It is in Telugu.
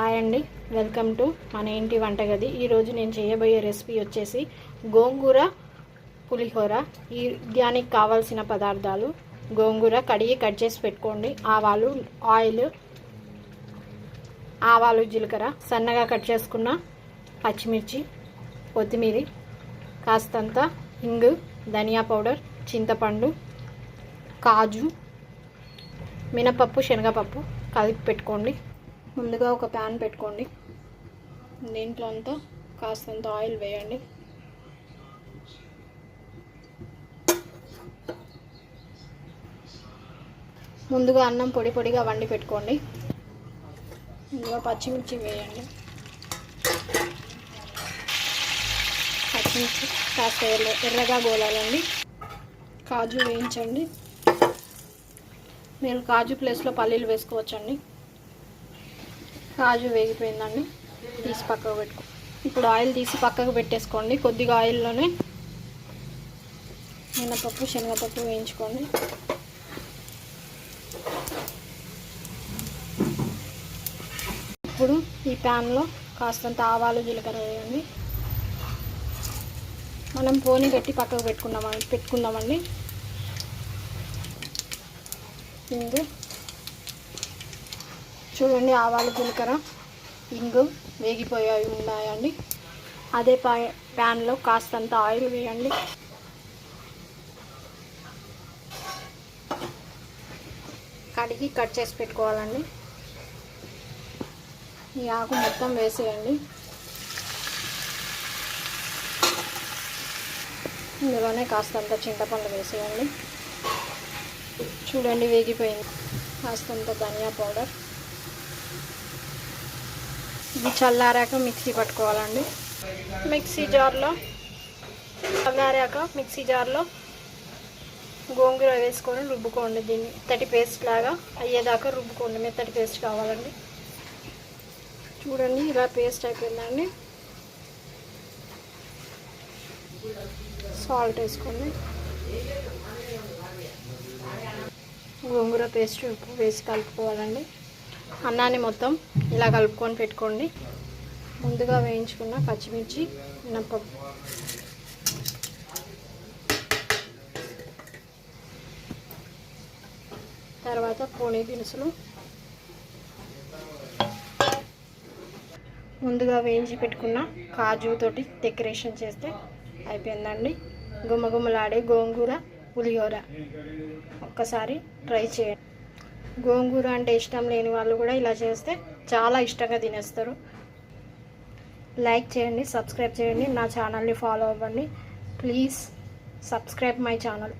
హాయ్ అండి. వెల్కమ్ టు మన ఇంటి వంటగది. ఈరోజు నేను చేయబోయే రెసిపీ వచ్చేసి గోంగూర పులిహోర. ఈ దానికి కావాల్సిన పదార్థాలు గోంగూర కడిగి కట్ చేసి పెట్టుకోండి. ఆవాలు ఆయిల్ ఆవాలు జీలకర్ర సన్నగా కట్ చేసుకున్న పచ్చిమిర్చి కొత్తిమీర కాస్తంత ఇంగు ధనియా పౌడర్ చింతపండు కాజు మినపప్పు శనగపప్పు కలిపి పెట్టుకోండి. ముందుగా ఒక ప్యాన్ పెట్టుకోండి. దీంట్లో అంతా కాస్తంత ఆయిల్ వేయండి. ముందుగా అన్నం పొడి పొడిగా వండి పెట్టుకోండి. ముందుగా పచ్చిమిర్చి వేయండి. పచ్చిమిర్చి కాస్త ఎర్ర ఎర్రగా గోలాలండి. కాజు వేయించండి. మీరు కాజు ప్లేస్లో పల్లీలు వేసుకోవచ్చండి. కాజు వేగిపోయిందండి. తీసి పక్కకు పెట్టుకో. ఇప్పుడు ఆయిల్ తీసి పక్కకు పెట్టేసుకోండి. కొద్దిగా ఆయిల్లోనే మినపప్పు శనగపప్పు వేయించుకోండి. ఇప్పుడు ఈ ప్యాన్లో కాస్తంత ఆవాలు జీలకర్ర వేయండి. మనం పోని పెట్టి పక్కకు పెట్టుకుందాం పెట్టుకుందామండి. ఇందు చూడండి ఆవాలు జీలకర్ర ఇంగు వేగిపోయాయి ఉన్నాయండి. అదే పా ప్యాన్లో కాస్తంత ఆయిల్ వేయండి. కడిగి కట్ చేసి పెట్టుకోవాలండి. ఈ ఆకు మొత్తం వేసేయండి. ఇందులోనే కాస్తంత చింతపండు వేసేయండి. చూడండి వేగిపోయింది. కాస్తంత ధనియా పౌడర్. ఇది చల్లారాక మిక్సీ పట్టుకోవాలండి. మిక్సీ జార్లో చల్లారాక మిక్సీ జార్లో గోంగూర వేసుకొని రుబ్బుకోండి దీన్ని. మెత్తటి పేస్ట్ లాగా అయ్యేదాకా రుబ్బుకోండి. మెత్తటి పేస్ట్ కావాలండి. చూడండి ఇలా పేస్ట్ అయిపోయిందండి. సాల్ట్ వేసుకోండి. గోంగూర పేస్ట్ ఉప్పు వేసి కలుపుకోవాలండి. అన్నాన్ని మొత్తం ఇలా కలుపుకొని పెట్టుకోండి. ముందుగా వేయించుకున్న పచ్చిమిర్చి మినప్పప్పు తర్వాత పోనీ దినుసులు. ముందుగా వేయించి పెట్టుకున్న కాజుతోటి డెకరేషన్ చేస్తే అయిపోయిందండి. గుమ్మగుమ్మలాడే గోంగూర పులిహోర. ఒక్కసారి ట్రై చేయండి. గోంగూర అంటే ఇష్టం లేని వాళ్ళు కూడా ఇలా చేస్తే చాలా ఇష్టంగా తినేస్తారు. లైక్ చేయండి సబ్స్క్రైబ్ చేయండి నా ఛానల్ని ఫాలో అవ్వండి. Please subscribe my channel